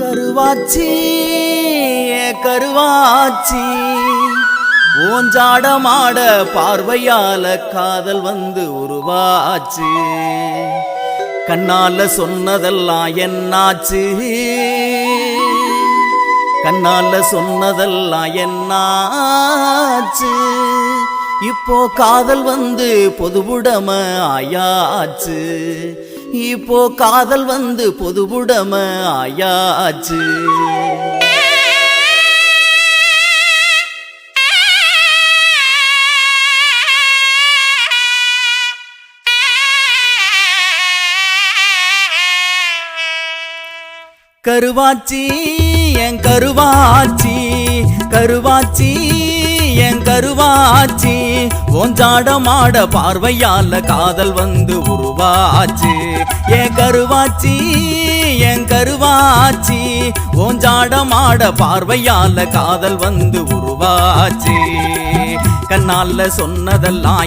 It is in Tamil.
கருவாச்சி கருவாச்சி. ஓஞ்சாடமாட பார்வையால காதல் வந்து உருவாச்சு. கண்ணால சொன்னதெல்லாம் என்னாச்சு? கண்ணால சொன்னதெல்லாம் என்னாச்சு? இப்போ காதல் வந்து பொதுவுடம ஆயாச்சு. இப்போ காதல் வந்து பொதுவுடம ஆயாச்சு. கருவாச்சி என் கருவாச்சி கருவாச்சி என் கருவாச்சி. ஓஞ்சாடமாட பார்வையால காதல் வந்து உருவாச்சு. என் கருவாச்சி என் கருவாச்சி ஓஞ்சாடமாட பார்வையால காதல் வந்து உருவாச்சு. கண்ணால சொன்னதெல்லாம்